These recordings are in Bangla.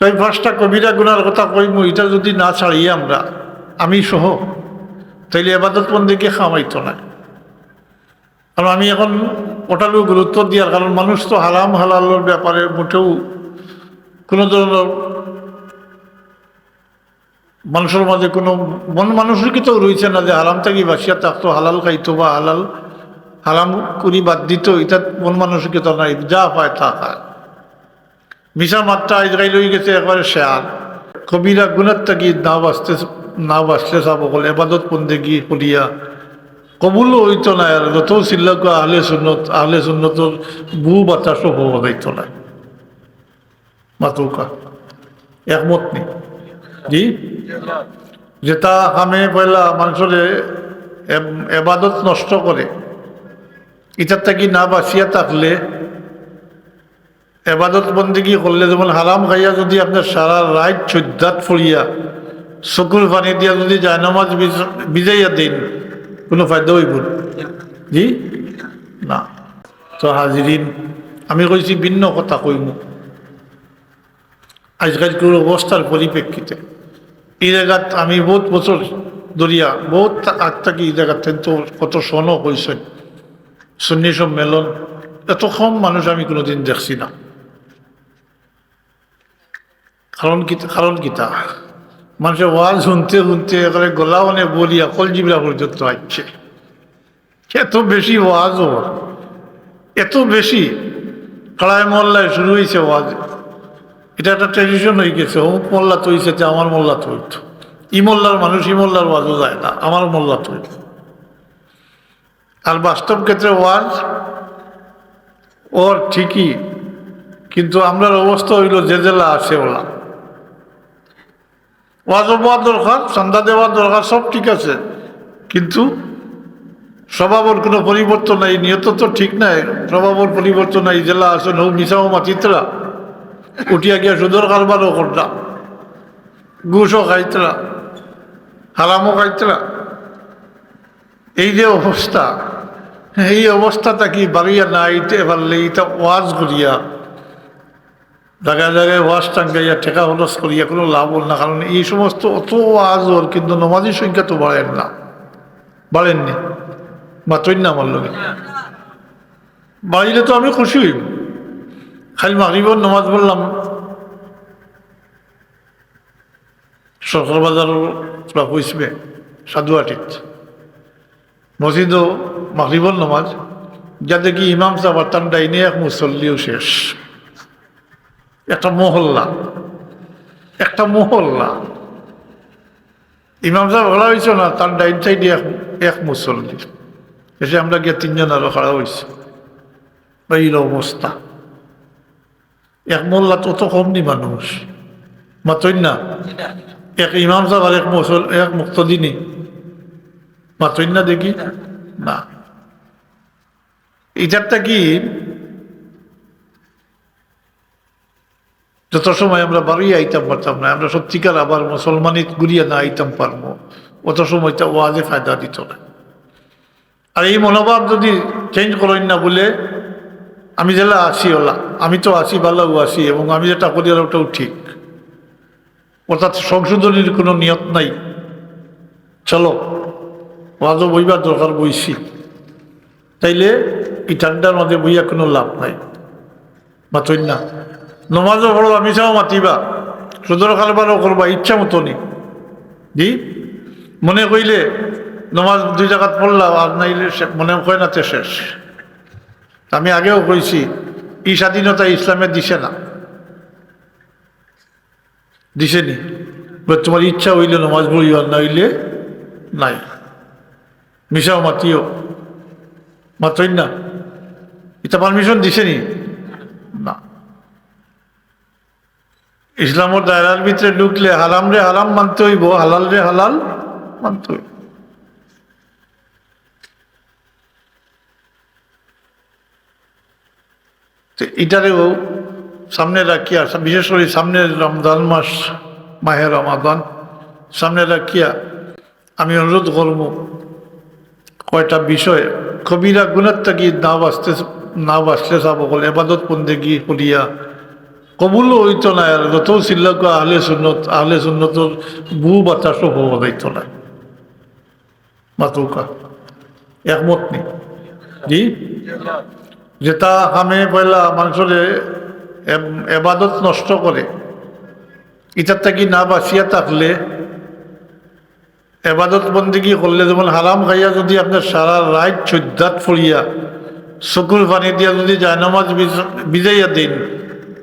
তাই পাঁচটা কবিরা গুনার কথা কইম, এটা যদি না ছাড়িয়ে আমরা, আমি সহ, তাইলে এবাদত বন্দিকে খামাইতো না। কারণ আমি এখন ওটারও গুরুত্ব দেওয়ার কারণ মানুষ তো হারাম হালালের ব্যাপারে মোটেও কোনো ধরনের মানুষের মাঝে কোনো, মন মানসিকতাও রয়েছে না যে হারাম থাকি বাসিয়া থাকতো হালাল খাইতো বা হালাল হারাম করি বাদ দিত, এটা মন মানসিকতা নাই, যা পায় তা খায় মিশা মাত্রা আজরাই লই গেছে একবারে শেয়ার কবিরা গুণার থাকি না বাঁচতে না বাঁচলে চাব বলে, এবাদত বন্দে গিয়ে করিয়া কবুলও হইতো না আর, যত চিল্লাক আহলে সুন্নত, আহলে সুন্নতর বহু বাতাসও হওয়া যাইত না। মাতুকা একমত নেই। জি? যেটা আমি পয়লা মানুষের এবাদত নষ্ট করে এটার থাকি না বাঁচিয়া থাকলে এবাদত বন্দিগি করলে যেমন হারাম, খাইয়া যদি আপনার সারা রাত চোদ্দাত ফরিয়া চকুর পানি দিয়া যদি জায়নামাজ বিজাইয়া দিন, কোনো ফায়দা হইব জি? না। তো হাজিরিন, আমি কইছি ভিন্ন কথা কইম আজকালকার অবস্থার পরিপ্রেক্ষিতে এই জায়গাত আমি বহুত বছর ধরিয়া, বহুত আগ থাকি এই জায়গাত তো কত সনও হয়েছে সন্নি সম্মেলন, এত কম মানুষ আমি কোনোদিন দেখছি না। কারণ কি কারণ কিতা মানুষের ওয়াল শুনতে শুনতে একেবারে গলা মানে বলিয়া কলজিবরা পর্যন্ত আসছে। এত বেশি ওয়াজ ওর। এত বেশি খাড়ায় মহল্লায় শুরু হয়েছে ওয়াজ। এটা একটা ট্রেডিশন হয়ে গেছে। অমুক মোল্লা তো হয়েছে যে আমার মোল্লা তো হইতো। ই মোল্লার মানুষ, ই মোল্লার ওয়াজও যায় না। আমার মোল্লা তো হইতো। আর বাস্তব ক্ষেত্রে ওয়াজ ওর ঠিকই। কিন্তু আমরার অবস্থা হইল যে জেলা আছে ওলা। ওয়াজ হওয়া দরকার চান্দা দেওয়া দরকার, সব ঠিক আছে। কিন্তু স্বভাবর কোনো পরিবর্তন নাই, নিয়ত তো ঠিক নাই। স্বভাবর পরিবর্তন নাই, জেলা আছে নৌ মিশাও মাতিতরা উঠিয়া গিয়া সুদর কারবারও করতাম ঘুষও খাইতরা। হারামও খাইতরা। এই যে অবস্থা, এই অবস্থাটা কি বাড়িয়া না আইতে পারলে এটা ওয়াজ করিয়া জায়গায় জায়গায় ওয়াজ টাঙ্গাইয়া ঠেকা হলস করিয়া কোনো লাভ হল না। কারণ এই সমস্ত অত ওর কিন্তু নমাজির সংখ্যা তো বাড়েন না। বাড়েননি। মাত্রই না আমার লোকে বাড়িলে তো আমি খুশি হইব। খালি মাগরিবর নমাজ বললাম। সরকার বাজার পৌঁছবে সাধুয়াটিত মসজিদও মাগরিবর নমাজ। যাতে কি ইমাম সাহেব তার ডাইনে এক মুসল্লিও শেষ। একটা মহল্লা। একটা মহল্লা। ইমাম সাহেব ভাড়া হয়েছে না, তার ডাইন সাইডে এক এক মুসল্লি। এসে আমরা গিয়ে তিনজন আরও খাড়া হয়েছে এই অবস্থা। এক মোল্লা তো অত কম নি মানুষ। মাতই না। এক ইমাম সাহেব আর এক মুসল, এক মুক্তদিনী। মাতই না দেখি? না। এটারটা কি? যত সময় আমরা বাড়ি আইতাম পারতাম না, আমরা সত্যিকার আবার মুসলমানি গুড়িয়া না আইতাম পারব, অত সময়টা ওয়াজে ফায়দা দিত না। আর এই মনোভাব যদি চেঞ্জ করেন না বলে, আমি যেটা আসি ওলা, আমি তো আসি ভালোও আছি এবং আমি যেটা করি ওটাও ঠিক। অর্থাৎ সংশোধনের কোনো নিয়ত নাই। চলো, ওয়াজও বইবার দরকার বইছি। তাইলে এই ঠান্ডার মধ্যে বইয়া কোনো লাভ নাই। মাতই না। নমাজও পড়ো আমি চাও মাতিবা সুদর কারবারও করবা ইচ্ছা মতনই জি? মনে কইলে নমাজ দুই জায়গাত পড়লাম আর নাইলে মনে কয় না তে শেষ। আমি আগেও কইছি এই স্বাধীনতা ইসলামে দিছে না। দিছেনি তোমার ইচ্ছা হইলে নমাজ পড়িও আর না হইলে নাই। মিশাও মাতিও। মাত্রই না? এটা পারমিশন দিছেনি না। ইসলামের দায়রার ভিতরে ঢুকলে হারাম রে হারাম মানতে হইব, হালাল রে হালাল মানতে হইব। তো এটারেও সামনে রাখিয়া, বিশেষ করে সামনে রমজান মাস, মাহে রমাদান, সামনে রাখিয়া আমি অনুরোধ করব, কয়টা বিষয় কবিরা গুণার থাকি না বাঁচতে না বাঁচলে যাব বলে এবাদত বন্দে গিয়ে করিয়া কবুলও হইতো না, আর যত চিল্লাক আহলে সুন্নত, আহলে সুন্নতর বু বাতাসও হওয়া যাইতো না। মাতুকা, একমত নেই। জি? যেটা আমি পয়লা মানুষের এবাদত নষ্ট করে এটার থাকি না বাঁচিয়া থাকলে, এবাদত বন্দিগি করলে যেমন হারাম খাইয়া যদি আপনার সারা রাত চৈদ্যাত ফড়িয়া চকুর পানি দিয়া যদি জায়নামাজ বিজ- বিজাইয়া দিন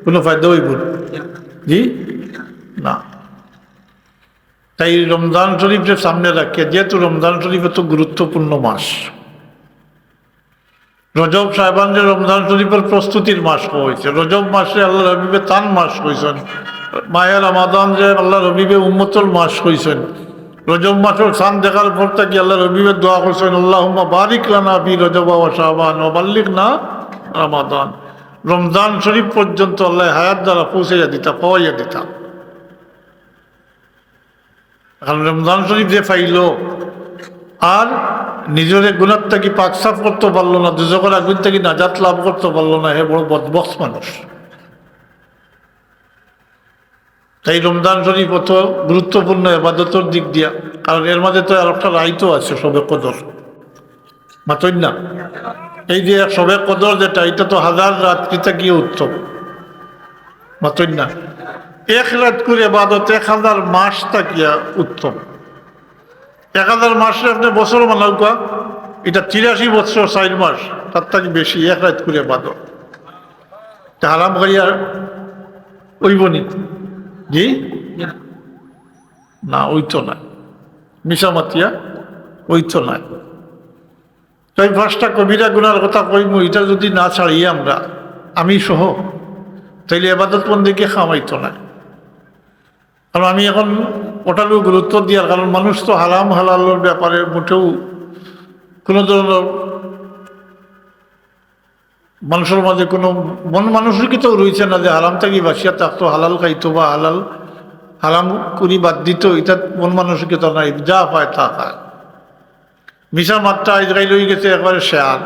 কোনো ফায়দা হইব? না। জি? না। তাই রমজান শরীফকে সামনে রাখে যেহেতু রমজান শরীফ এত গুরুত্বপূর্ণ মাস, রজব সাহেবান যে রমজান শরীফের প্রস্তুতির মাস হয়েছে, রজব মাসে আল্লাহ রবিবে তান মাস হয়েছেন মায়ের রমাদান যে আল্লাহ রবিবে উম্মতল মাস হয়েছেন রজব মাসের সান দেখার পর থেকে আল্লাহ রবিবে দোয়া করছেন আল্লাহ বারিক লানা বি রজব ও শাহবান ও বাল্লিক না রমাদান। রমজান শরীফ পর্যন্ত আল্লাহ হায়াত দ্বারা পৌঁছাইয়া দিতা, পাওয়াইয়া দিতা। কারণ রমজান শরীফ যে পাইল আর নিজের গুণার থেকে পাকসাফ করতে পারল না দুজকের আগুন থেকে নাজাত লাভ করতে পারল না, হে বড় বদবক্স মানুষ। তাই রমজান শরীফ অত গুরুত্বপূর্ণ এবাদতর দিক দিয়া, কারণ এর মাঝে তো আর একটা রাইতো আছে সবে কদর। মাতই না? এই যে সবে কদর যেটা, এটা তো হাজার রাত্রিটা গিয়ে উৎসব। মাতই না। এক রাত করে এবাদত, এক হাজার মাস তাকিয়া উত্তম এক হাজার মাসে আপনি বছর মানাউকা এটা তিরাশি বছর, চার মাস, তার থেকে বেশি এক রাত করে বাদর তা হারাম করিয়া ওইবনি জি? না ওই তো নাই মিশামাতিয়া ওই তো নাই তাই পাঁচটা কবিরা গুনার কথা কইমু, এটা যদি না ছাড়িয়ে আমরা, আমি সহ। তাইলে এবাদত বন্দিকে খামাইতো না। কারণ আমি এখন ওটারও গুরুত্ব দেওয়ার কারণ মানুষ তো হারাম হালালের ব্যাপারে মোটেও কোনো ধরনের মানুষের মাঝে কোনো মন মানসিকই তো রয়েছে না যে হারাম থাকি বাসিয়া থাকতো হালাল খাইতো বা হালাল হারাম করি বাদ দিত, এটা মন মানসিকতা নাই, যা পায় তা খায় মিশা মাত্রা ইসরায়েল হয়ে গেছে একবারে শেয়ার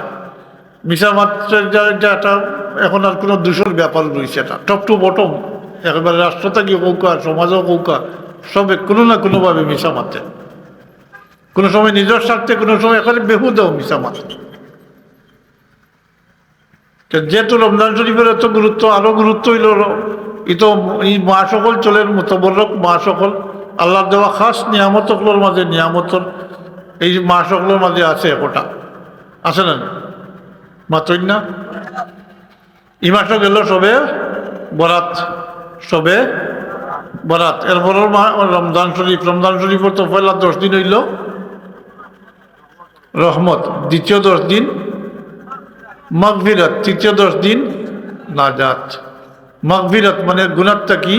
মিশা মাত্রার যা একটা, এখন আর কোনো দূষণ ব্যাপার রয়েছে না টপ টু বটম একেবারে রাষ্ট্র কৌকা সমাজও কৌকা সবে কোনো না কোনোভাবে মিশা মাত্রে। কোনো সময় নিজের স্বার্থে, কোনো সময় এখানে বেহুদাও মিশা মাত্রে। তো যেহেতু রমজান শরীফের এত গুরুত্ব, আরও গুরুত্ব হইল, ই তো এই মা সকল চলের মতবরক মা সকল আল্লাহর দেওয়া খাস নিয়ামতগুলোর মাঝে নিয়ামতর এই মা সকলের মাঝে আছে একটা। আছে না? মাতই না? ই মাসও গেল সবে বরাত সবে বরাত। এরপর রমজান শরীফ, রমজান শরীফের তো পয়লা দশ দিন হইল। রহমত, দ্বিতীয় দশ দিন। মগফিরত, তৃতীয় দশ দিন নাজাত। মগফিরত মানে গুণাত্মা কি?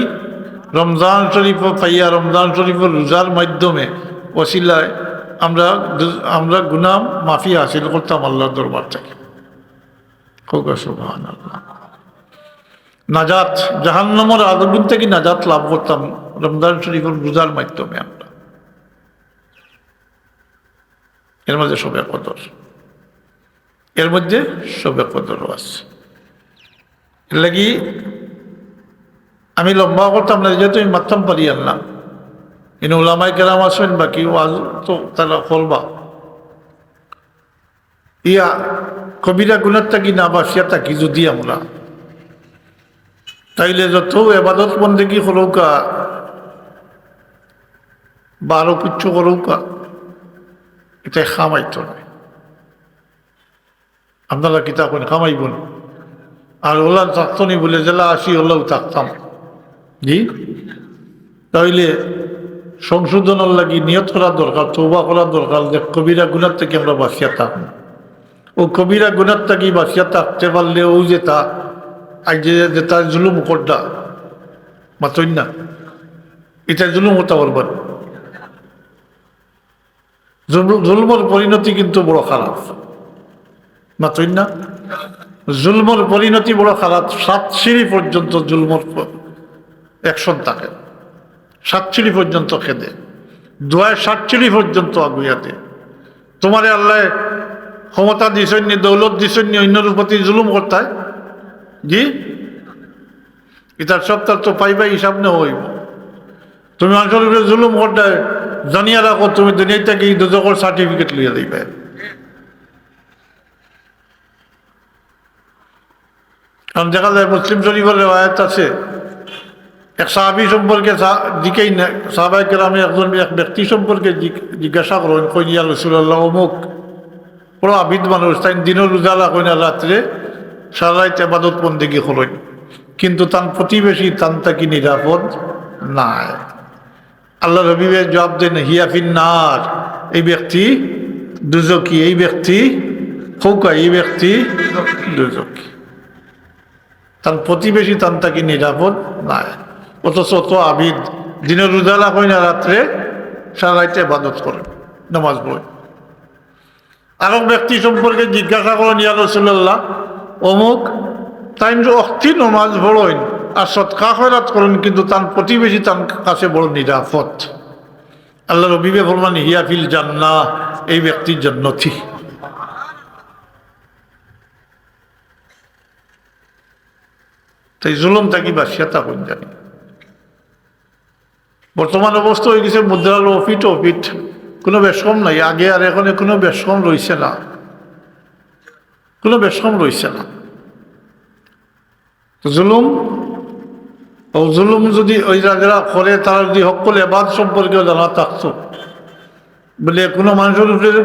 রমজান শরীফ পাইয়া রমজান শরীফের রোজার মাধ্যমে ওসিলায় আমরা আমরা গুনাম মাফি হাসিল করতাম আল্লাহর দরবার থেকে। সুবহান আল্লাহ নাজাত, জাহান্নামের আগুন থেকে নাজাত লাভ করতাম। রমজান শরীফের রোজার মাধ্যমে আমরা। এর মধ্যে সবে কদর। এর মধ্যে সবে কদরও আছে। এর লাগি আমি লম্বা করতাম না, যেহেতু আমি মারতাম পারি আনলাম ইন ওলামাই কেরাম আসবেন বাকি ওয়াজ তো তারা করবা ইয়া, কবিরা গুণার থাকি না বাসিয়া থাকি যদি আমরা। তাইলে যত এবাদত বন্দেগি করৌকা বা আরও কিচ্ছু করৌকা, এটা খামাইতো না আপনারা কিতা করেন খামাইবন? আর ওলা থাকতো নি বলে জেলা আসি ওলাও থাকতাম। জি? তাইলে সংশোধনের লাগি নিয়ত করা দরকার তৌবা করা দরকার যে কবিরা গুণার থেকে আমরা বাঁচিয়া থাকব ও কবিরা গুণার থেকে বাঁচিয়া থাকতে পারলে ও যে তা আজ যে যে তার জুলুম করডা মাতই না। এটা জুলুম হতে পারবেন জুলুমের পরিণতি কিন্তু বড় খারাপ। মাতই না। জুলমর পরিণতি বড় খারাপ। সাত সিঁড়ি পর্যন্ত জুলমর অ্যাকশন থাকে সাত সিঁড়ি পর্যন্ত খেদে, দোয়ায় সাত সিঁড়ি পর্যন্ত আগুয়াতে তোমারে আল্লাহ ক্ষমতা দিছন্নি দৌলত দিছন্নি অন্যর প্রতি জুলুম করতায়? জি এটার সপ্তাহ তো পাইবাই হিসাব নেওয়া হইব। তুমি মানুষের উপরে জুলুম করতে জানিয়া রাখো, তুমি দুনিয়া থেকে এই দুজকর সার্টিফিকেট লইয়া দিবে। কারণ দেখা যায় মুসলিম শরীফের রেওয়ায়ত আছে এক সাহাবি সম্পর্কে জিকেই সাহাবাই কেরামে একজন এক ব্যক্তি সম্পর্কে জিজ্ঞ- জিজ্ঞাসা করেন কইয়া রসুল্লাহ অমুক? বড় আবিদ মানুষ তাই দিনের উজালা কইনা, রাত্রে সারাইতে আবাদত বন্দেগি করেন কিন্তু তার প্রতিবেশী তান তাকি নিরাপদ নাই। আল্লাহ রবিবে জবাব দেন হিয়াফিন নার এই ব্যক্তি দুজকি এই ব্যক্তি ফৌকা এই ব্যক্তি দুজকি তার প্রতিবেশী তান তাকে নিরাপদ নাই। অথচ অত আবিদ দিনের উজালা হয় না, রাত্রে সারাইতে বাদত করেন নামাজ পড়ে। আরও ব্যক্তি সম্পর্কে জিজ্ঞাসা করেন, ইয়া রসুল্লাহ অমুক তাই অস্থি নমাজ পড়েন আর সৎকা খয়রাত করেন, কিন্তু তার প্রতিবেশী তার কাছে বড় নিরাপদ। আল্লাহ রবিবে ফরমান হিয়াফিল জান্না এই ব্যক্তির জন্নতি। তাই জুলুম থাকি বাসিয়া তা কোন জানি। বর্তমান অবস্থা হয়ে গেছে মুদ্রার অফিট অফিট। কোনো বেশকম নাই, আগে আর এখন কোনো বেশকম রয়েছে না। কোনো বেশকম রয়েছে না। জুলুম, ও জুলুম যদি ওই যারা করে, তারা যদি সকল এবাদ সম্পর্কেও জানা থাকতো, বলে কোনো মানুষের উপরে,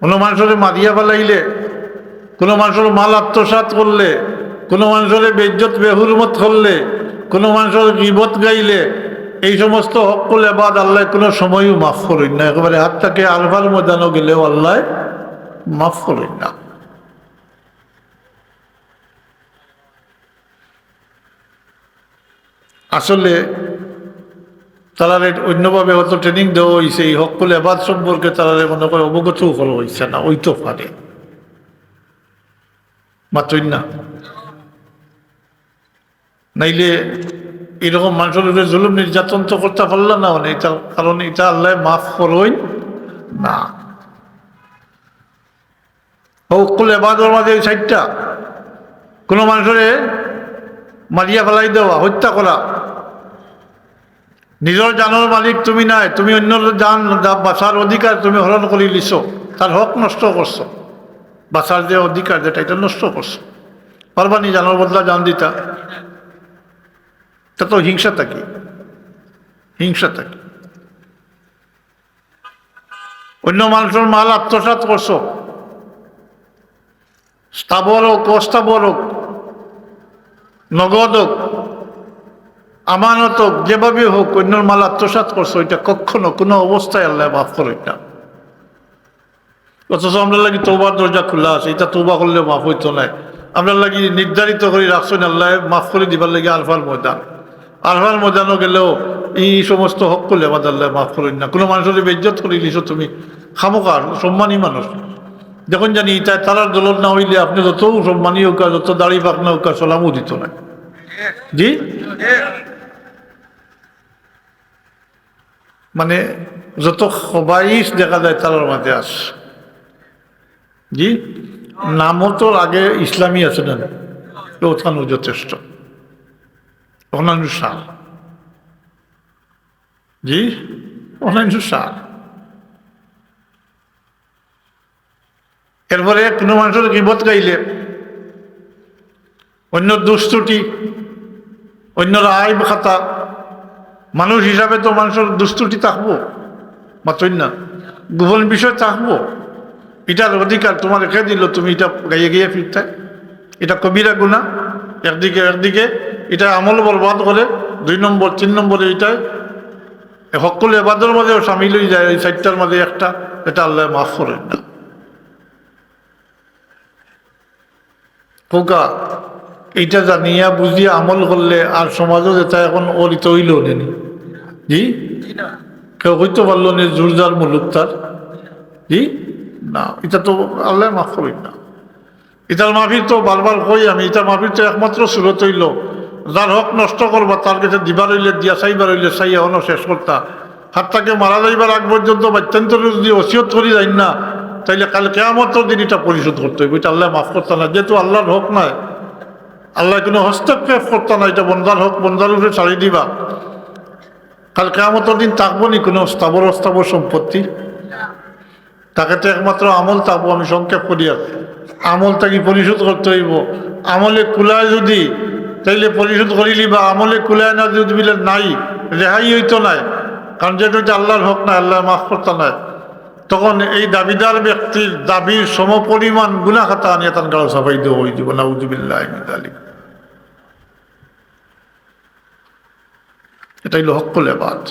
কোনো মানুষের মারিয়া ফেলাইলে, কোনো মানুষের মাল আত্মসাত করলে, কোনো মানুষের বেজ্জত, বেহুরমত করলে, কোনো মানুষের গিবত গাইলে এই সমস্ত হকল এবাদ আল্লাহ কোনো সময়ও মাফ করেন না। একেবারে হাতটাকে আলফার ময়দানও গেলেও আল্লাহ মাফ করেন না। আসলে তারা অন্যভাবে হয়তো ট্রেনিং দেওয়া হয়েছে এই হকল এবাদ সম্পর্কে তারা মনে করে অবগতও করা হয়েছে না ওই তো পারে। মাত্রই না। নাইলে এরকম মানুষের উপরে জুলুম নির্যাতন তো করতে পারল না মানে এটা কারণ এটা আল্লাহ মাফ করই না। হকুল এবাদর মাঝে এই সাইডটা কোনো মানুষের মারিয়া ফেলাই দেওয়া, হত্যা করা। নিজের জানোর মালিক তুমি নাই, তুমি অন্য জান, বাঁচার অধিকার তুমি হরণ করে লিছ তার হক নষ্ট করছ। বাঁচার যে অধিকার, যেটা এটা নষ্ট করছ। পারবানি জানোর বদলা জান দিতা? তা তো হিংসা থাকি হিংসা থাকি অন্য মানুষের মাল আত্মসাত করছ স্থাবর হোক অস্থাবর হোক নগদ হোক আমানত হোক যেভাবে হোক অন্যর মাল আত্মসাত করছ এটা কখনো কোনো অবস্থায় আল্লাহ মাফ করো এটা অথচ আমরা লাগি তোবার দরজা খোলা আছে এটা তোবা করলে মাফ হইতো নাই আমরা লাগি নির্ধারিত করে রাখছেন আল্লাহ মাফ করে দিবার লাগে আলফার ময়দান আলফার ময়দানও গেলেও এই সমস্ত হক করলে আমাদের আল্লাহ মাফ করেন না। কোনো মানুষের বেজ্জত করে দিছো তুমি খামোকার, সম্মানী মানুষ। যখন জানি এটা তারার দলন না হইলে আপনি যত সম্মানী হোক যত দাড়ি পাকনা হোক সালামও দিত না। জি? মানে যত সবাইস দেখা যায় তারার মাঝে আস। জি? নামও আগে ইসলামী আছে না। ওখানেও যথেষ্ট। অন্যান্য সার। জি? অন্যান্য সার। এরপরে কোনো মানুষের গিবত গাইলে, অন্য দুস্তুটি অন্যর আয় খাতা, মানুষ হিসাবে তো মানুষের দুস্তুটি থাকব মাত্রই না গোপন বিষয় থাকব। এটার অধিকার তোমার রেখে দিল? তুমি এটা গাইয়ে গিয়ে ফিরতে। এটা কবিরা গুণা। একদিকে একদিকে এটা আমল বরবাদ করে দুই নম্বর, তিন নম্বরে এটাই সকল এবাদের মাঝেও সামিল হয়ে যায়, এই সাইটটার মাঝে একটা। এটা আল্লাহ মাফ করেন না খোকা, এইটা জানিয়া বুঝিয়া আমল করলে আর সমাজও যেটা এখন অরিত হইল নেনি জি? কেউ হইতে পারল নে জোরদার মুলুক তার। জি? না, এটা তো আল্লাহ মাফ করেন না। এটার মাফির তো বারবার কই আমি, এটার মাফির তো একমাত্র সুরত হইল। যার হক নষ্ট করবা, তার কাছে দিবার হইলে, দিয়া চাইবার হইলে চাইয়া অন শেষ করতা। হাতটাকে মারা যাইবার আগ পর্যন্ত বাচ্চান্ত যদি অসিয়ত করি যাই না, তাইলে কাল কেয়ামত দিন এটা পরিশোধ করতে হইব। এটা আল্লাহ মাফ করতে না, যেহেতু আল্লাহর হক নয় আল্লাহ কোনো হস্তক্ষেপ করতো না, এটা বন্দার হোক, বন্দার উপরে ছাড়িয়ে দিবা। কাল কেমতর দিন থাকব নি, কোনো স্থাবর অস্থাবর সম্পত্তি? তাকে তো একমাত্র আমল থাকব আমি সংক্ষেপ করি আর আমল তাকে পরিশোধ করতে হইব? আমলে কুলায় যদি তাইলে পরিশোধ করিলি বা আমলে কুলায় না যদি বিলে নাই, রেহাই হইতো নাই। কারণ যেটা হচ্ছে আল্লাহর হক না, আল্লাহ মাফ করতে নাই। তখন এই দাবিদার ব্যক্তির দাবির সমপরিমাণ গুনা খাতা আনিয়ে তার গাড়ো সাফাই দেওয়া হয়ে যাব নাউজুবিল্লাহ আলী এটাই হলো হক্কলে বাদ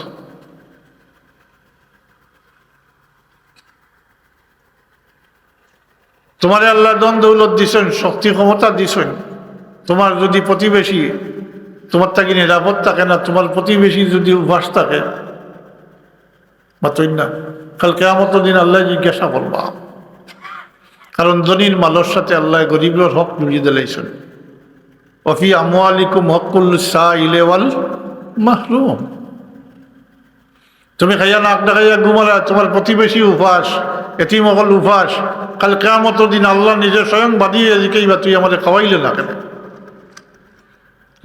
তোমারে আল্লাহ দৌলত দিছেন, শক্তি ক্ষমতা দিছেন। তোমার যদি প্রতিবেশী, তোমার তাকে নিরাপদ থাকে না, তোমার প্রতিবেশী যদি উপাস থাকে মাতই না। কাল কেমত দিন আল্লাহ জিজ্ঞাসা করবা। কারণ ধনীর মালর সাথে আল্লাহ গরিবের হক বুঝিয়ে দিলাইছেন অফি আমলিকুম হকুল শাহ ইলেওয়াল মাহরুম। তুমি খাইয়া নাক দেখাইয়া ঘুমালা, তোমার প্রতিবেশী উপাস এটি মহল উপাস, কাল কেমত দিন আল্লাহ নিজে স্বয়ং বাদিয়ে এদিকেই বা তুই আমাদের খাওয়াইলে না কেন?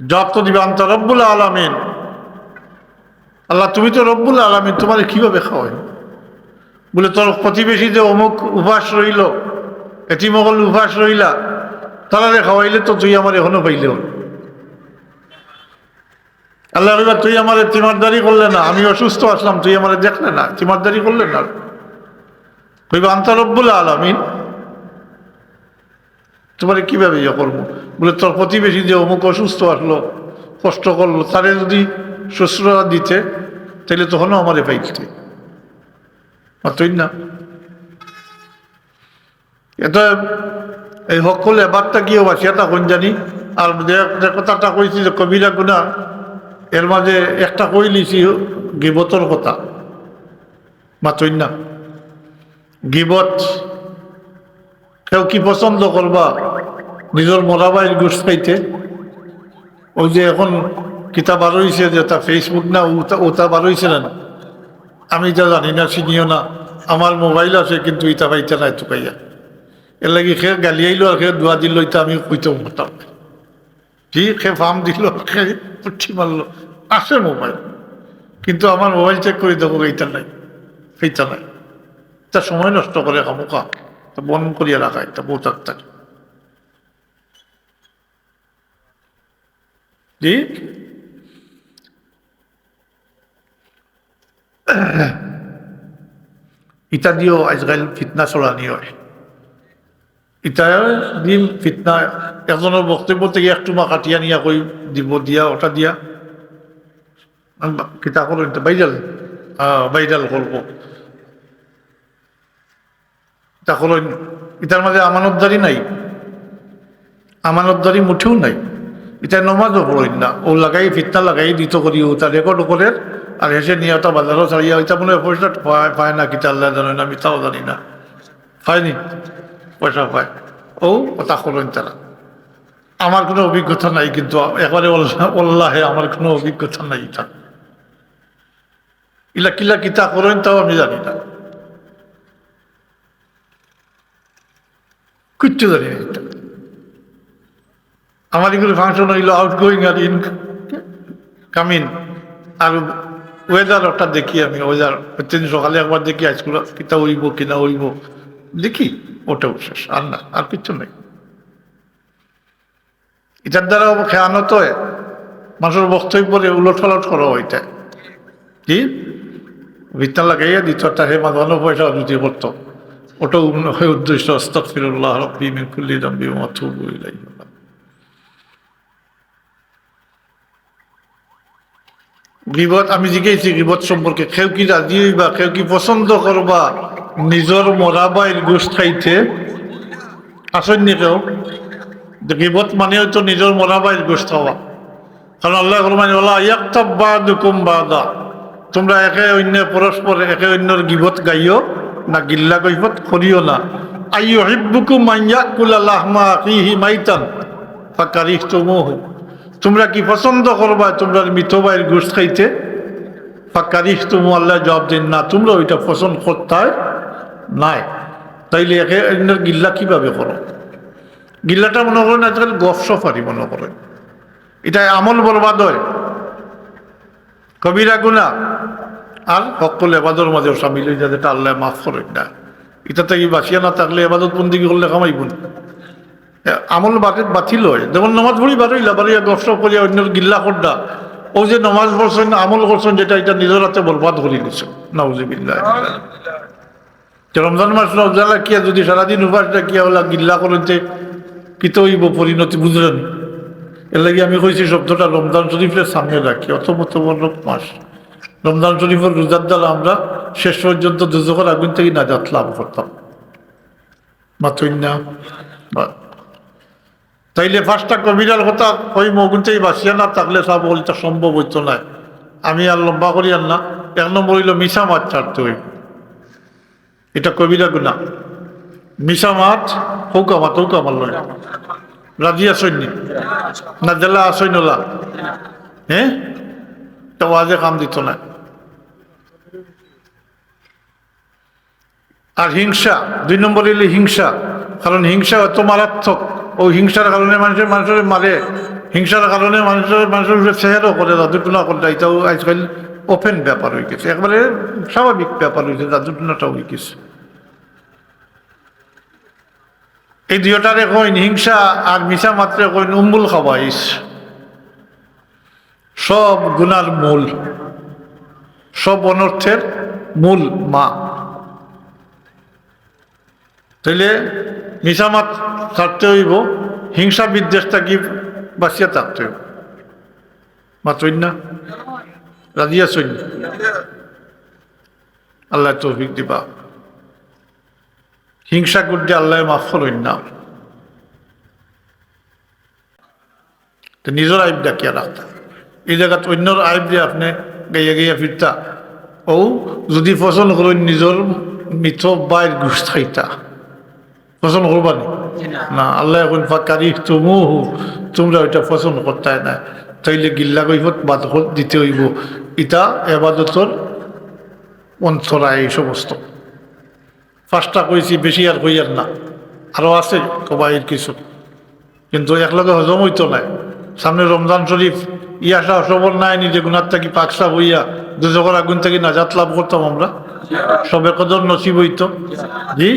জব তো দিবে আন্ত রব্বুল আলমিন। আল্লাহ, তুমি তো রব্বুল আলমিন, তোমার কীভাবে খাওয়াই? বলে, তোর প্রতিবেশী যে অমুক উপাস রইল এটি মহল উপাস রইলা তারা খাওয়াইলে তো তুই আমার এখনও পাইলে আল্লাহ কইবা তুই আমার তিমারদারি করলে না, আমি অসুস্থ আসলাম, তুই আমার দেখলে না, তিমারদারি করলে না। কইবা আন্তরব্বুল আলমিন তোমার কীভাবে ইয়ে করব? বলে, তোর প্রতিবেশী যে অমুক অসুস্থ আসলো, কষ্ট করল, তারে যদি শুশ্রূষা দিতে তাহলে তখনও আমারে পাইতে। তুই না। এটা এই সকল এবারটা কি হবা সেটা কোন জানি। আর কথাটা কইছি যে, কবিরা গুণা, এর মাঝে একটা কই লিছি, গিবতর কথা। মাতই না। গিবত, কেউ কি পছন্দ করবা? নিজের মরাবাইয়ের গোস খাইতে। ওই যে এখন কিতাব বার হয়েছে যে তা ফেসবুক না ওটা বার হয়েছে না। আমি যা জানি না, চিনিও না। আমার মোবাইল আছে কিন্তু ইটা পাইতে নাই তো পাইয়া এর লাগি সে গালি আইলো আর সে দোয়া দিল ইটা আমি কইতে মতাম জি সে ফার্ম দিল, সে পুঠি মারলো। আছে মোবাইল। কিন্তু আমার মোবাইল চেক করে দেবো এইটা নাই সেইটা নাই। তা সময় নষ্ট করে খামোকা তা বন করিয়া রাখা এটা বহুত তাড়াতাড়ি জি ইটা দিয়েও আজকাল ফিতনা চড়ানি হয় ইটা দিন ফিতনা এজনের বক্তব্য থেকে একটু মা কাটিয়া নিয়া কই দিব দিয়া ওটা দিয়া কিতা করো হ্যাঁ বাইডাল করব তা হলো ইটার মাঝে আমানতদারি নাই আমানতদারি মুঠেও নাই এটা নমাজও পড়ই না ও লাগাই, ফিতনা লাগাই, দিত করি ও তার রেকর্ড করে আর হেসে নিয়ে ওটা বাজারও ছাড়িয়া ওইটা মনে হয় পয়সা পায় না কিতা, আল্লাহ জানে না, আমি তাও জানি না। পায়নি পয়সা পায়। ও, কথা করলেন তারা আমার কোনো অভিজ্ঞতা নাই, কিন্তু একবারে ওল্লাহে আমার কোনো অভিজ্ঞতা নাই এটা ইলা কিলা কিতা করেন তাও আমি জানি না। কিচ্ছু জানি না এটা আমার এগুলো ফাংশন হইল আউট গোয়িং আর ইন কামিং আর ওয়েদার ওটা দেখি আমি ওয়েদার প্রতিদিন সকালে একবার দেখি আজকুল কিতা হইব, কিনা হইব, দেখি ওটাও শেষ, আর না, আর কিচ্ছু নেই। এটার দ্বারা খেয়ানত হয়, মানুষের বক্তব্যে উলট পালট করা ওইটা কি? ভিত্তা লাগাইয়া দিত তাহে মাঝানো পয়সা যদি করতো। ওটাও উদ্দেশ্য, আস্তাগফিরুল্লাহ রব্বি মিন কুল্লি যামবি ওয়া আতুবু ইলাইহি গিবত আমি জিজ্ঞেসি গিবত সম্পর্কে কেউ কি রাজি হইবা, কেউ কি পছন্দ করবা? নিজর মরাবাইর গোস খাইতে। আসেননি কেউ? যে গিবত মানে হয়তো নিজর মরাবাইর গোস খাওয়া। কারণ আল্লাহ মানে বলা ইয়াক্তাব বাদুকুম বাদা। তোমরা একে অন্য পরস্পর, একে অন্যর গিবত গাইও না, গিল্লা গিবত করিও না। আইয়ু হিব্বুকুম আইয়াকুল লাহমা আখিহি মাইতান। ফাকারিহতুমুহু। তোমরা কি পছন্দ করবা? তোমরা মিতবাইয়ের গোস খাইতে? ফাকারিহ তুমি আল্লাহ জবাব দিন, না, তোমরা ওইটা পছন্দ করতে নাই। তাইলে একে অন্যের গিল্লা কীভাবে করো? গিল্লাটা মনে করেন আজকাল গফ সফারি মনে করেন এটা আমল বরবাদ কবিরা গুণা আর সকল এবাদর মাঝেও সামিল হয়ে যেটা আল্লাহ মাফ করেন না। এটা থেকে বাঁচিয়া না থাকলে এবাদত বন্দি করলে কামাইব না। আমল বাতিল বাতিল হয়। যেমন নমাজ পড়ি বারইলা বারইয়া গফসপ করিয়া অন্য গিল্লা করডা ও যে নমাজ পড়ছেন, আমল করছেন, যেটা এটা নিজের হাতে বরবাদ করে দিচ্ছে। নাউজিবিল্লাহ। যে রমজান মাস রমজালা কিয়া যদি সারাদিন উপাসটা কিয়া হলা গিল্লা করতে কিত হইব পরিণতি, বুঝলেন? এর লাগি আমি কইছি, শব্দটা রমজান শরীফের সামনে রাখি অত মত মাস। রমজান শরীফের রোজার দ্বারা আমরা শেষ পর্যন্ত দুজকের আগুন থেকে নাজাত লাভ করতাম। মাতই না বা- তাইলে ফার্স্টটা কবিরার কথা ওই মগুনতেই বাঁচিয়া না থাকলে সব বলতে সম্ভব হইতো না। আমি আর লম্বা করি আর না, এক নম্বর হইল মিশা মাছ ছাড়তে হইব। এটা কবিরা গুণা মিশা মাছ হৌকা মাত হৌকা মারল রাজি আসইনি না? জেলা আসইনলা হ্যাঁ তো আজে কাম দিত না। আর হিংসা, দুই নম্বর হইলে হিংসা। কারণ হিংসা এত মারাত্মক। ও হিংসার কারণে মানুষের মানুষের মারে। হিংসার কারণে মানুষের মানুষের উপরে চেহারও করে জাদুটনা করে এটাও আজকাল ওপেন ব্যাপার হয়ে গেছে। একবারে স্বাভাবিক ব্যাপার হয়েছে জাদুটনাটাও হয়ে গেছে। এই দুইটারে কইন হিংসা আর মিশা মাত্রে কইন উম্বুল খাবাইস সব গুনার মূল, সব অনর্থের মূল মা। তাইলে মিশামাত থাকতে হইব, হিংসা বিদ্বেষটা কি বাঁচিয়া থাকতে হইব। মাতই না? রাজিয়া সৈন্য আল্লাহ তৌফিক দিবা। হিংসা করতে আল্লাহ মাফ করেন না। নিজের আইব ডাকিয়া রাখতা। এই জায়গাত অন্যর আইব দিয়ে আপনি গাইয়া গাইয়া ফিরতা। ও যদি পছন্দ করেন নিজের মিথ বাইর ঘুষ খাইতা পছন্দ করবা নি? আল্লাহ এখন ফাঁকারি তুমু তোমরা ওইটা পছন্দ করতে না। তাইলে গিল্লা কৈফত বাদ দিতে হইব। ইটা এবাদতর অন্তরা এই সমস্ত। ফার্স্টটা কইছি, বেশি আর কই আর না। আরও আছে কবাইয়ের কিছু। কিন্তু একলগে হজম হইতো নাই। সামনে রমজান শরীফ ইয়াসা সবর নাই নিজে গুণার থাকি পাকসা হইয়া দুজকের আগুন থেকে নাজাত লাভ করতাম আমরা। সবে কদর নসিব হইতো। জি?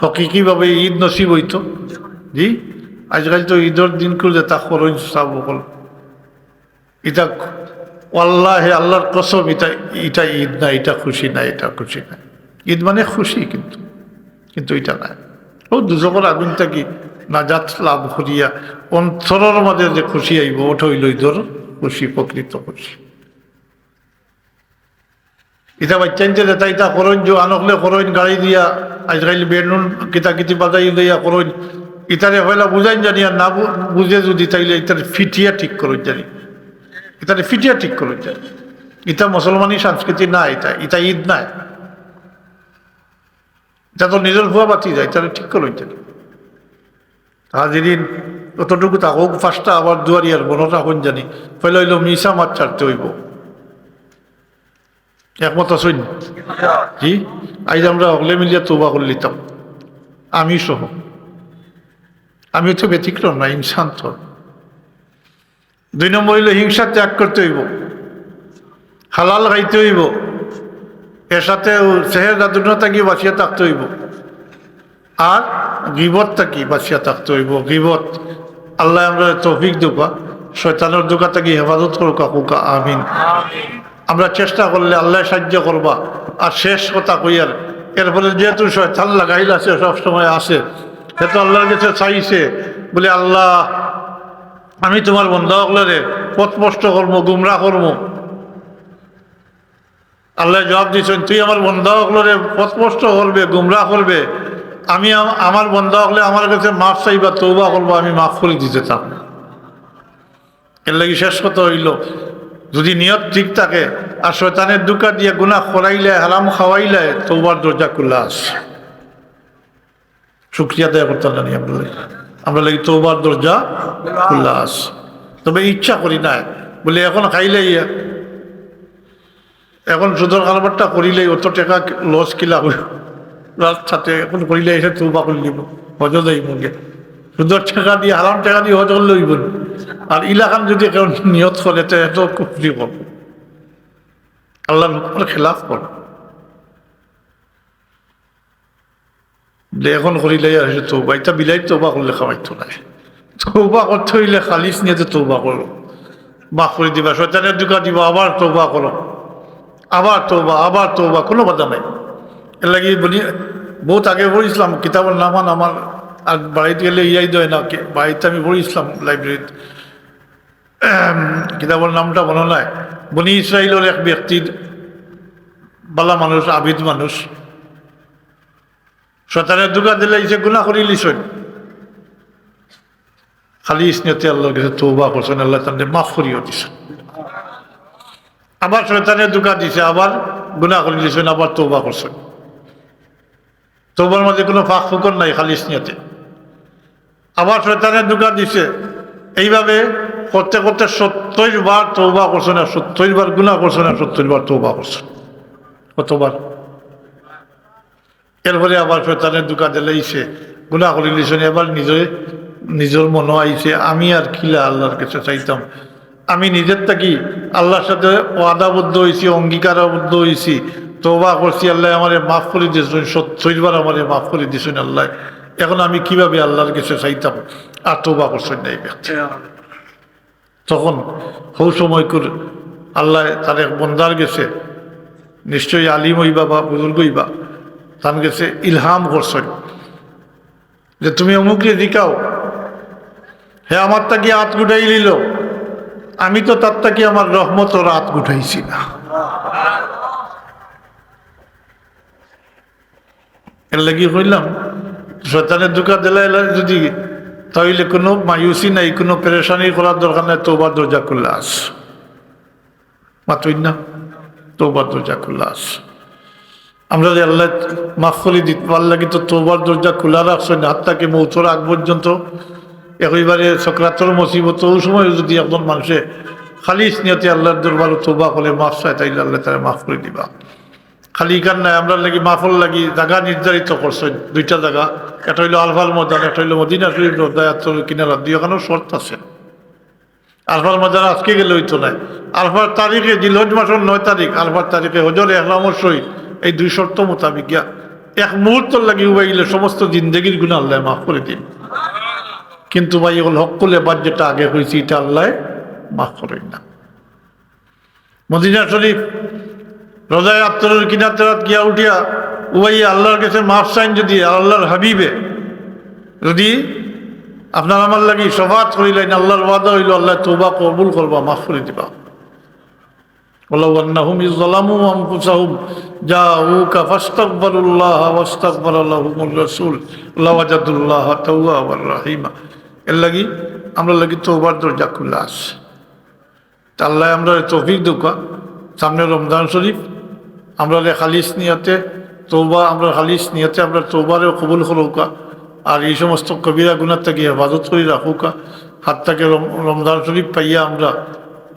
হকিকিভাবে ঈদ নসিব হইতো? জি? আজকাল তো ঈদের দিন করলে তা করইন সব বকল এটা আল্লাহ, আল্লাহর কসম, এটা এটা ঈদ না, এটা খুশি না, এটা খুশি না। ঈদ মানে খুশি কিন্তু কিন্তু এটা না। ও, দুজকের আগুন থাকি নাজাত লাভ করিয়া অন্তরের মাঝে যে খুশি আইব ওটা হইল ঈদর খুশি, প্রকৃত খুশি। এটা বাচ্চান যে তা করইন যে আনকলে করইন গাড়ি দিয়া আজকাল বেনুন কিতা কিতি বাজাই লইয়া করইন ইতারে হইলা বুঝাইন জানি আর না বুঝে যদি তাইলে ইতারে ফিটিয়া ঠিক করইন জানি। ইতারে ফিটিয়া ঠিক করইন জানি। ইতা মুসলমানি সংস্কৃতি না এটা ইতা ঈদ নাই। এটা তো নিজের ভুয়া বাতি যায় তাহলে ঠিক করইন জানি। হাজিরিন, অতটুকু থাকুক ফার্স্টটা আবার দুয়ারিয়ার বনটা হইন জানি। পয়লা হইল মিশা মাছ ছাড়তে হইব। একমত আসইন জি? আজ আমরা হলে মিলিয়া তোবা করে নিতাম আমি সহ। আমি তো ব্যতিক্রম না ইনসান তো দুই নম্বর হইল হিংসা ত্যাগ করতে হইব। হালাল খাইতে হইব। এর সাথে সেহের দাদুনতা গিয়ে বাঁচিয়ে থাকতে হইব। আর গিবত থাকি বাঁচিয়া থাকতে হইব? গিবত। আল্লাহ আমরা তৌফিক দুকা শয়তানের দোকা থাকি হেফাজত করুকা কুকা আমিন। আমরা চেষ্টা করলে আল্লাহ সাহায্য করবা। আর শেষ কথা কইয়ার এরপরে যেহেতু শয়তান লাগাইল আছে সবসময় আসে সে তো আল্লাহর কাছে চাইছে, বলে, আল্লাহ, আমি তোমার বন্ধ হকলে পথ স্পষ্ট কর্ম, গুমরা কর্ম। আল্লাহ জবাব দিয়েছেন, তুই আমার বন্ধ হকলে পথ স্পষ্ট করবে, গুমরা করবে। আমি আমার বন্ধ হকলে আমার কাছে মাফ চাইবা তৌবা করব, আমি মাফ করে দিতে চান এর লাগি শেষ কথা হইল। যদি নিয়ত ঠিক থাকে, আর শয়তানের দুকা দিয়ে গুণা খরাইলে হারাম খাওয়াইলে তৌবার দরজা খোলা আছে। শুক্রিয়া দেয় করতাম জানি আমরা আমরা লাগি তৌবার দরজা খোলা আছে। তবে ইচ্ছা করি না, বলে এখন খাইলে ইয়া। এখন সুদর কারবারটা করিলে অত টাকা লস কিলা রাত সাথে এখন করিলে এসে তৌবা করে দিব হজ দেই মুগে সুন্দর টাকা দিয়ে হারাম টাকা দিয়ে হজল লইব আর ইলাকান যদি কেউ নিয়ত করে, তো কুফরি কর আল্লাহর হুকুমের খেলাফ কর এখন করিলে আসে তৌবা বিলাই তৌবা করলে খাওয়াইতো না তৌবা করতে হইলে খালিস নিয়ে তৌবা করো। মাফ করে দিবা, শয়তানের দুকা দিবা, আবার তৌবা করো। আবার তৌবা আবার তৌবা, কোনো বাধা নাই। এর লাগি বলি, বহুত আগে পড়েছিলাম কিতাবের নামান আমার আর বাড়িতে গেলে ইয়াই দেয় না বাড়িতে আমি পড়েছিলাম, লাইব্রেরিতে। কিতাবের নামটা মনে নাই। বনি ইসরায়েলের এক ব্যক্তির বালা মানুষ, আবিদ মানুষ। শতানের দুকা দিলে ইসে গুণা করি লিসন খালি ইসনিয়তে আল্লাহর কাছে তৌবা করছেন আল্লাহ তাদের মাফ করিও দিছেন আবার শয়তানের দুকা দিছে, আবার গুণা করে দিছেন আবার তৌবা করছেন তৌবার মধ্যে কোনো ফাঁক ফুকর নাই, খালি ইসনিয়তে আবার শয়তানের দুকা দিছে এইভাবে করতে করতে সত্তর বার তৌবা করছেন আর সত্তর বার গুণা করছেন আর সত্তর বার তৌবা করছেন কতবার? এরপরে আবার শয়তানের দুকা দিলে ইসে গুণা করে দিছেন এবার নিজে, নিজের মনে আইছে, আমি আর কিলা আল্লাহর কাছে চাইতাম? আমি নিজের থাকি, আল্লাহর সাথে ওয়াদাবদ্ধ হয়েছি অঙ্গীকারাবদ্ধ হয়েছি তোবা করছি, আল্লাহ আমারে মাফ করে দিয়েছেন সত্তরবার আমারে মাফ করে দিয়েছেন, আল্লাহ। এখন আমি কীভাবে আল্লাহর কাছে চাইতাম? আর তোবা করছেন না এই ব্যক্তি। তখন হৌ সময় করে আল্লাহ তার এক বন্দার গেছে নিশ্চয়ই আলিম হইবা বা বুজুর্গ হইবা, তার গেছে ইলহাম করছেন যে তুমি অমুকরে দিকাও হে আমার তাকে হাত গুটাই নিল। আমি তো তার তাকে আমার রহমত ওর হাত গুটাইছি না। এর লাগি হইলাম শয়তানের দুকা দিলা এলা যদি তাহলে কোনো মায়ুসি নাই, কোনো পেরেশানি করার দরকার নাই তোবার দরজা খুলে আস। মাতই না তোবার দরজা খুলে আস। আমরা যে আল্লাহ মাফ করে দিতে পারলে কিন্তু তোবার দরজা খোলা রাখছেন হাতটাকে মৌতর আগ পর্যন্ত। একইবারে সক্রাতর মুসিবত ওই সময় যদি একজন মানুষে খালি স্নেহতে আল্লাহর দরবার তোবা করে মাফ চায়, তাইলে আল্লাহ তারা মাফ করে দিবা। খালি কান নাই আমরা লাগি মাফল লাগি জায়গা নির্ধারিত করছেন, দুইটা জায়গা একটা হইল আলফাল ময়দান একটা হইল মদিনা শরীফ রোদায়াতর কিনারা দুই ওখানেও শর্ত আছে। আলফার ময়দান আজকে গেলে হইতো না। আলফার তারিখে জিলহজ মাসের নয় তারিখ, আলফার তারিখে হজর এহরামর সহিত এই দুই শর্ত মোতাবিক গিয়া এক মুহূর্ত লাগি উবাইলে সমস্ত জিন্দগির গুণ আল্লাহ মাফ করে দিন। কিন্তু ভাই, এগুলো হকুল এবার যেটা আগে হয়েছে এটা আল্লাহ মাফ করেন না। মদিনা শরীফ রোজায় আত্মরের কিনাতে রাত গিয়া উঠিয়া উবাই আল্লাহর কাছে মাফ চাইন যদি আর আল্লাহর হাবিবে যদি আপনার আমার লাগি সবাত করিলেন আল্লাহর ওয়াদা হইল আল্লাহ তোবা কবুল করবা মাফ করে দিবা ولو أنهم إذ ظلموا أنفسهم جاءوك فاستغفروا الله واستغفر لهم الرسول لوجدوا الله توابا رحيما এর লাগি আমরা লাগি তোবার দরজা খুলে আস তা আল্লাহ আমরা তৌফিক দুকা সামনে রমজান শরীফ আমরা খালিস নিয়াতে তৌবা আমরা খালিস নিয়াতে, আমরা তৌবারেও কবুল করৌকা। আর এই সমস্ত কবিরা গুণার থেকে হেফাজত করে রাখুকা। হাত থেকে রমজান শরীফ পাইয়া আমরা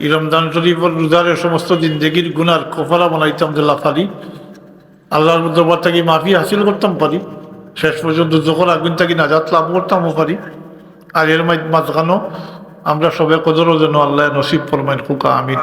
এই রমজান শরীফের রোজারের সমস্ত জিন্দগির গুনার কফারা বানাইতাম যে লাফারি আল্লাহর দরবার থেকে মাফি হাসিল করতাম পারি। শেষ পর্যন্ত যখন আগুন থেকে নাজাত লাভ করতামও পারি। আর এর মাঝখানেও আমরা সবে কদরও যেন আল্লাহ নসিব ফরমাইন খুকা আমিন।